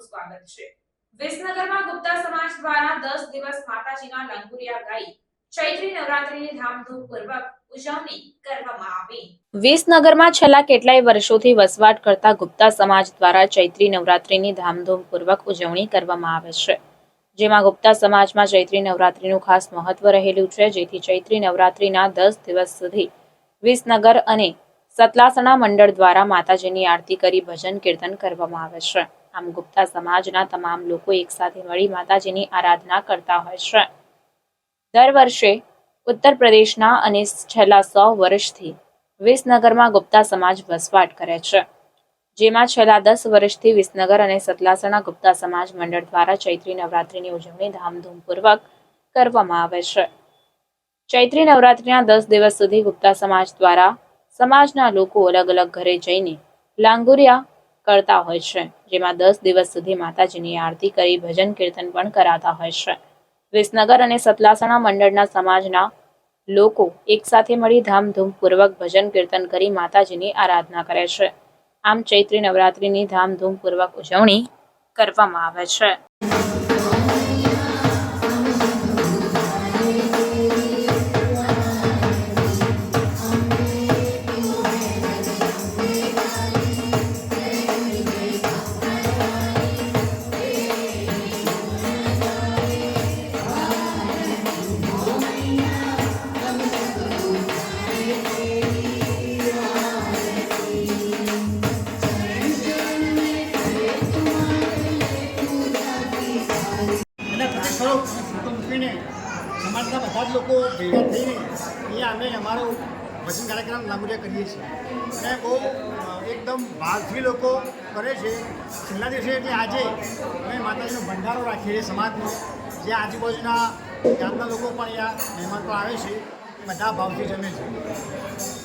સ્વાગત છે. વિસનગરમાં ગુપ્તા સમાજ દ્વારા 10 દિવસ માતાજીના લંગુરિયા ગાઈ ચૈત્રી નવરાત્રીની ધામધૂમપૂર્વક ઉજવણી વિસનગરમાં છેલ્લા કેટલાય વર્ષોથી વસવાટ કરતા ગુપ્તા સમાજ દ્વારા ચૈત્રી નવરાત્રીની ધામધૂમપૂર્વક ઉજવણી કરવામાં આવે છે. જેમાં ગુપ્તા સમાજમાં ચૈત્રી નવરાત્રીનું ખાસ મહત્વ રહેલું છે, જેથી ચૈત્રી નવરાત્રીના દસ દિવસ સુધી વિસનગર અને સતલાસણા મંડળ દ્વારા માતાજીની આરતી કરી ભજન કીર્તન કરવામાં આવે છે. આમ ગુપ્તા સમાજના તમામ લોકો એકસાથે મળી માતાજીની આરાધના કરતા હોય છે. દર વર્ષે ઉત્તર પ્રદેશના અને છેલ્લા સો વર્ષથી વિસનગરમાં ગુપ્તા સમાજ વસવાટ કરે છે. જેમાં છેલ્લા દસ વર્ષથી વિસનગર અને સતલાસણા ગુપ્તા સમાજ મંડળ દ્વારા ચૈત્રી નવરાત્રીની ઉજવણી ધામધૂમપૂર્વક કરવામાં આવે છે. ચૈત્રી નવરાત્રીના દસ દિવસ સુધી ગુપ્તા સમાજ દ્વારા સમાજના લોકો અલગ અલગ ઘરે જઈને લાંગુરિયા કરતા હોય છે, જેમાં દસ દિવસ સુધી માતાજીની આરતી કરી, ભજન કીર્તન પણ કરાતા હોય છે. વિસનગર અને સતલાસણા મંડળના સમાજના લોકો એકસાથે મળી ધામધૂમપૂર્વક ભજન કીર્તન કરી માતાજીની આરાધના કરે છે. આમ ચૈત્રી નવરાત્રિની ધામધૂમપૂર્વક ઉજવણી કરવામાં આવે છે. પ્રત્યેક મૂકીને સમાજના બધા જ લોકો ભેગા થઈને અહીંયા અમે અમારો ભજન કાર્યક્રમ લાંબુડિયા કરીએ છીએ. અને બહુ એકદમ ભાવથી લોકો કરે છે. છેલ્લા દિવસે એટલે આજે અમે માતાજીનો ભંડારો રાખીએ છીએ સમાજનો. જે આજુબાજુના ગામના લોકો પણ અહીંયા મહેમાન પણ આવે છે. બધા ભાવથી જમે છે.